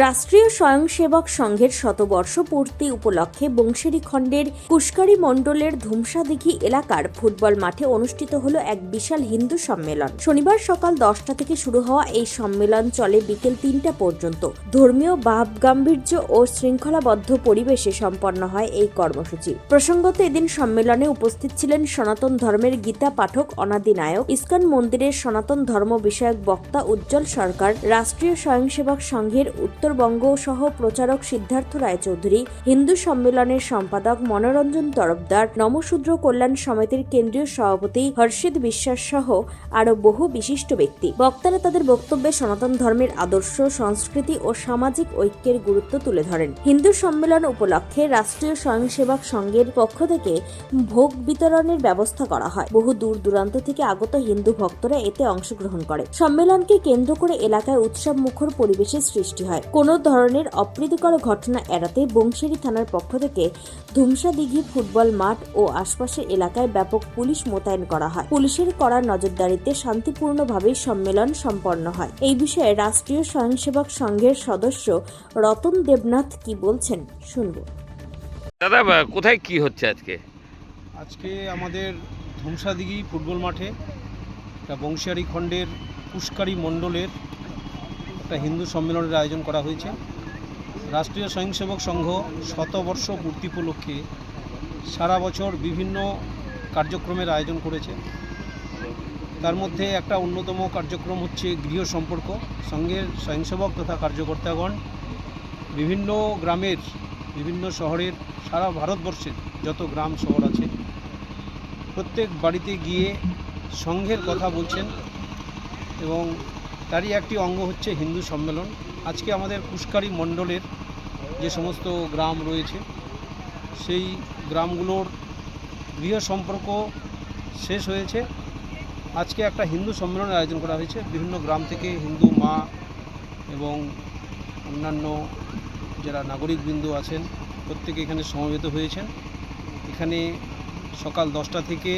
রাষ্ট্রীয় স্বয়ংসেবক সংঘের শতবর্ষ পূর্তি উপলক্ষে বংশেরি খণ্ডের কুশকারি মণ্ডলের ধুমসাদিঘি এলাকার ফুটবল মাঠে অনুষ্ঠিত হলো এক বিশাল হিন্দু সম্মেলন। শনিবার সকাল দশটা থেকে শুরু হওয়া এই সম্মেলন চলে বিকেল তিনটা পর্যন্ত। ধর্মীয় ভাব, গাম্ভীর্য ও শৃঙ্খলাবদ্ধ পরিবেশে সম্পন্ন হয় এই কর্মসূচি। প্রসঙ্গত এদিন সম্মেলনে উপস্থিত ছিলেন সনাতন ধর্মের গীতা পাঠক, অনাদি নায়ক, ইস্কন মন্দিরের সনাতন ধর্ম বিষয়ক বক্তা উজ্জ্বল সরকার, রাষ্ট্রীয় স্বয়ংসেবক সংঘের উত্তরবঙ্গ সহ প্রচারক সিদ্ধার্থ রায়চৌধুরী, হিন্দু সম্মেলনের সম্পাদক মনোরঞ্জন তরফদার নমশূদ্র কল্যাণ সমিতির কেন্দ্রীয় সভাপতি হর্ষিত বিশ্বাস সহ আরও বহু বিশিষ্ট ব্যক্তি। বক্তারা তাদের বক্তব্যে সনাতন ধর্মের আদর্শ, সংস্কৃতি ও সামাজিক ঐক্যের গুরুত্ব তুলে ধরেন। হিন্দু সম্মেলন উপলক্ষে রাষ্ট্রীয় স্বয়ংসেবক সংঘের পক্ষ থেকে ভোগ বিতরণের ব্যবস্থা করা হয়। বহু দূর দূরান্ত থেকে আগত হিন্দু ভক্তরা এতে অংশগ্রহণ করে। সম্মেলনকে কেন্দ্র করে এলাকায় উৎসব মুখর পরিবেশের সৃষ্টি হয়। কোনো ধরনের অপ্রীতিকর ঘটনা এড়াতে বংশেরি থানার পক্ষ থেকে ধুমসা দিঘি ফুটবল মাঠ ও আশপাশের এলাকায় ব্যাপক পুলিশ মোতায়েন করা হয়। পুলিশের কড়া নজরদারিতে শান্তিপূর্ণভাবে সম্মেলন সম্পন্ন হয়। এই বিষয়ে রাষ্ট্রীয় স্বয়ংসেবক সংঘের সদস্য রতন দেবনাথ কি বলছেন শুনব। দাদা কোথায় কি হচ্ছে আজকে? আজকে আমাদের ধুমসাদিঘি ফুটবল মাঠে একটা বংশিয়ারি খণ্ডের পুষ্কারী মণ্ডলের একটা হিন্দু সম্মেলনের আয়োজন করা হয়েছে। রাষ্ট্রীয় স্বয়ংসেবক সংঘ শতবর্ষ পূর্তি উপলক্ষে সারা বছর বিভিন্ন কার্যক্রমের আয়োজন করেছে। তার মধ্যে একটা অন্যতম কার্যক্রম হচ্ছে গৃহ সম্পর্ক। সংঘের স্বয়ংসেবক তথা কার্যকর্তাগণ বিভিন্ন গ্রামের, বিভিন্ন শহরের, সারা ভারতবর্ষের যত গ্রাম, শহর আছে, প্রত্যেক বাড়িতে গিয়ে সংঘের কথা বলছেন এবং তারই একটি অঙ্গ হচ্ছে হিন্দু সম্মেলন। আজকে আমাদের পুষ্কারি মণ্ডলের যে সমস্ত গ্রাম রয়েছে, সেই গ্রামগুলোর গৃহ সম্পর্ক শেষ হয়েছে। আজকে একটা হিন্দু সম্মেলনের আয়োজন করা হয়েছে। বিভিন্ন গ্রাম থেকে হিন্দু মা এবং অন্যান্য যারা নাগরিকবৃন্দ আছেন, প্রত্যেকে এখানে সমবেত হয়েছেন। এখানে সকাল দশটা থেকে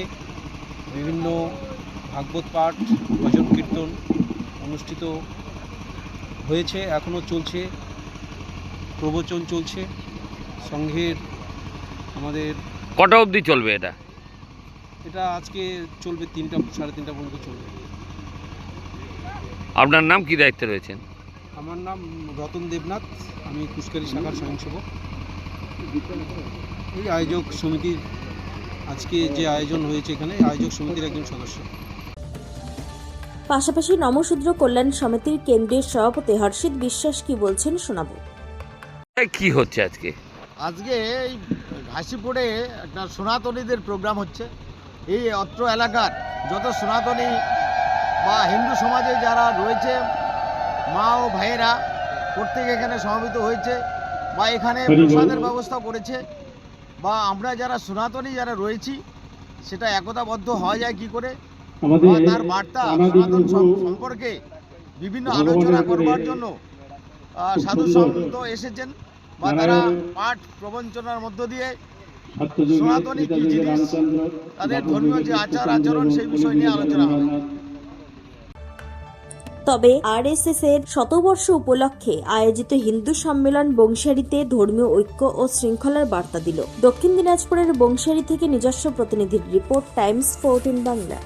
বিভিন্ন ভাগবত পাঠ, ভজন কীর্তন অনুষ্ঠিত হয়েছে এখনও চলছে প্রবচন চলছে। সংঘের আমাদের কটা অবধি চলবে এটা? এটা আজকে চলবে তিনটা সাড়ে তিনটা পর্যন্ত চলবে। আপনার নাম কি দায়িত্বে রয়েছেন? আমার নাম রতন দেবনাথ আমি কুশকারী শাখার স্বয়ংসেবক। এই আয়োজক সমিতির আজকে যে আয়োজন হয়েছে এখানে আয়োজক সমিতির একজন সদস্য। পাশাপাশি নমশূদ্র কল্যাণ সমিতির কেন্দ্রীয় সভাপতি হর্ষিত বিশ্বাস কি বলছেন শোনাবো। কি হচ্ছে আজকে? আজকে এই ঘাসিপুরে একটা সনাতনীদের প্রোগ্রাম হচ্ছে। এই অত্র এলাকার যত সনাতনী বা হিন্দু সমাজে যারা রয়েছে মা ও ভাইয়েরা প্রত্যেকে এখানে সমবেত হয়েছে বা এখানে প্রসাদের ব্যবস্থা করেছে বা আমরা যারা সনাতনী যারা রয়েছি সেটা একতাবদ্ধ হওয়া যায় কি করে? বা তার বার্তা সনাতন সম্পর্কে বিভিন্ন আলোচনা করবার জন্য সাধু সন্ত এসেছেন বা তারা পাঠ প্রবঞ্চনার মধ্য দিয়ে সনাতনী কি জিনিস তাদের ধর্মীয় যে আচার আচরণ সেই বিষয় নিয়ে আলোচনা হবে তবে আরএসএস এর শতবর্ষ উপলক্ষে আয়োজিত হিন্দু সম্মেলন বংশারীতে ধর্মীয় ঐক্য ও শৃঙ্খলার বার্তা দিল। দক্ষিণ দিনাজপুরের বংশারী থেকে নিজস্ব প্রতিনিধির রিপোর্ট টাইমস ফোরটিন বাংলা।